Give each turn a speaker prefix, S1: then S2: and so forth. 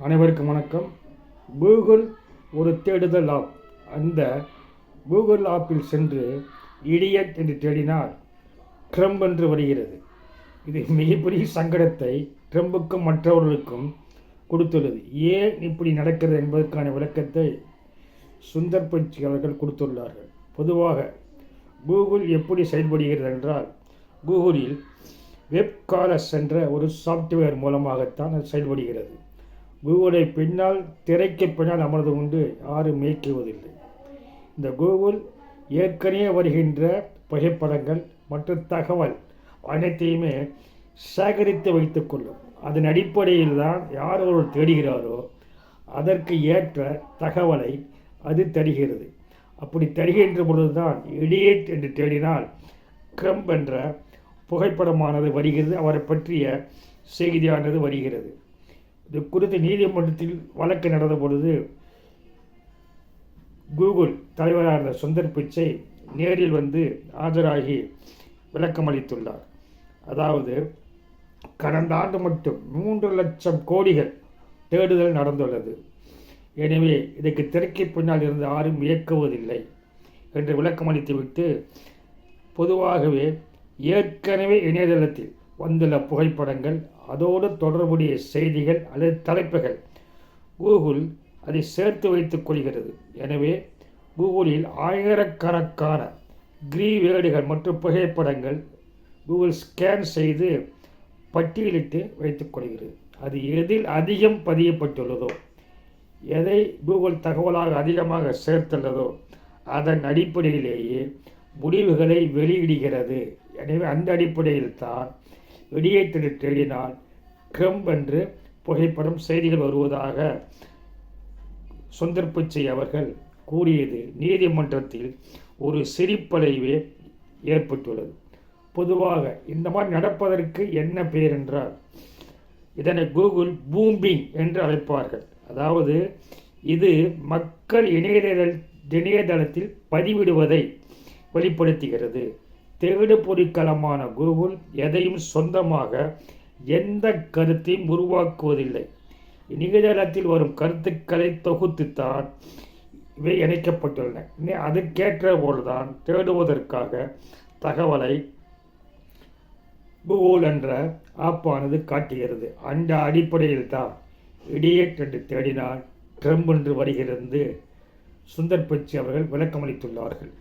S1: அனைவருக்கும் வணக்கம். கூகுள் ஒரு தேடுதல் ஆப். அந்த கூகுள் ஆப்பில் சென்று இடியட் என்று தேடினால் ட்ரம்ப் என்று வருகிறது. இது மிகப்பெரிய சங்கடத்தை ட்ரம்புக்கும் மற்றவர்களுக்கும் கொடுத்துள்ளது. ஏன் இப்படி நடக்கிறது என்பதற்கான விளக்கத்தை சுந்தர் பயிற்சியாளர்கள் அவர்கள் கொடுத்துள்ளார்கள். பொதுவாக கூகுள் எப்படி செயல்படுகிறது என்றால் கூகுளில் வெப்காலஸ் என்ற ஒரு சாஃப்ட்வேர் மூலமாகத்தான் அது செயல்படுகிறது. கூகுளை பின்னால் திரைக்கு பின்னால் அமர்ந்து கொண்டு யாரும் இயக்குவதில்லை இந்த கூகுள் ஏற்கனவே வருகின்ற புகைப்படங்கள் மற்றும் தகவல் அனைத்தையுமே சேகரித்து வைத்துக்கொள்ளும் அதன் அடிப்படையில் தான் யார் ஒருவர் தேடுகிறாரோ அதற்கு ஏற்ற தகவலை அது தருகிறது. அப்படி தருகின்ற பொழுதுதான் இடியேட் என்று தேடினால் கிரம்ப் என்ற புகைப்படமானது வருகிறது. அவரை பற்றிய செய்தியானது வருகிறது. இது குறித்து நீதிமன்றத்தில் வழக்கு நடந்த பொழுது கூகுள் தலைவராக இருந்த சுந்தர் பிச்சை நேரில் வந்து ஆஜராகி விளக்கம் அளித்துள்ளார். அதாவது கடந்த ஆண்டு மட்டும் மூன்று லட்சம் கோடிகள் தேடுதல் நடந்துள்ளது. எனவே இதற்கு திரைக்கு பின்னால் இருந்து யாரும் இயக்குவதில்லை என்று விளக்கம் அளித்துவிட்டு பொதுவாகவே ஏற்கனவே இணையதளத்தில் வந்துள்ள புகைப்படங்கள் அதோடு தொடர்புடைய செய்திகள் அல்லது தலைப்புகள். கூகுள் அதை சேர்த்து வைத்துக் கொள்கிறது. எனவே கூகுளில் ஆயிரக்கணக்கான கிரீவேடுகள் மற்றும் புகைப்படங்கள் கூகுள் ஸ்கேன் செய்து பட்டியலிட்டு வைத்துக் கொள்கிறது. அது எதில் அதிகம் பதியப்பட்டுள்ளதோ எதை கூகுள் தகவலாக அதிகமாக சேர்த்துள்ளதோ அதன் அடிப்படையிலேயே முடிவுகளை வெளியிடுகிறது. எனவே அந்த அடிப்படையில் தான் வெளியேற்று தேடினால் ட்ரம்ப் என்று புகைப்படம் செய்திகள் வருவதாக சுந்தர் பிச்சை அவர்கள் கூறியது. நீதிமன்றத்தில் ஒரு சிரிப்பலைவே ஏற்பட்டுள்ளது. பொதுவாக இந்த மாதிரி நடப்பதற்கு என்ன பெயர் என்றால் இதனை கூகுள் பூம்பிங் என்று அழைப்பார்கள். அதாவது இது மக்கள் இணையதள இணையதளத்தில் பதிவிடுவதை வெளிப்படுத்துகிறது. தேடு பொறிக்களமான கூகுள் எதையும் சொந்தமாக எந்த கருத்தையும் உருவாக்குவதில்லை. இணையதளத்தில் வரும் கருத்துக்களை தொகுத்துத்தான் இவை இணைக்கப்பட்டுள்ளன. அதுக்கேற்ற போல்தான் தேடுவதற்காக தகவலை கூகுள் என்ற ஆப்பானது காட்டுகிறது. அந்த அடிப்படையில் தான் இடியட் என்று தேடினால் ட்ரம்ப் என்று வருகிறது. சுந்தர் பிச்சை அவர்கள் விளக்கமளித்துள்ளார்கள்.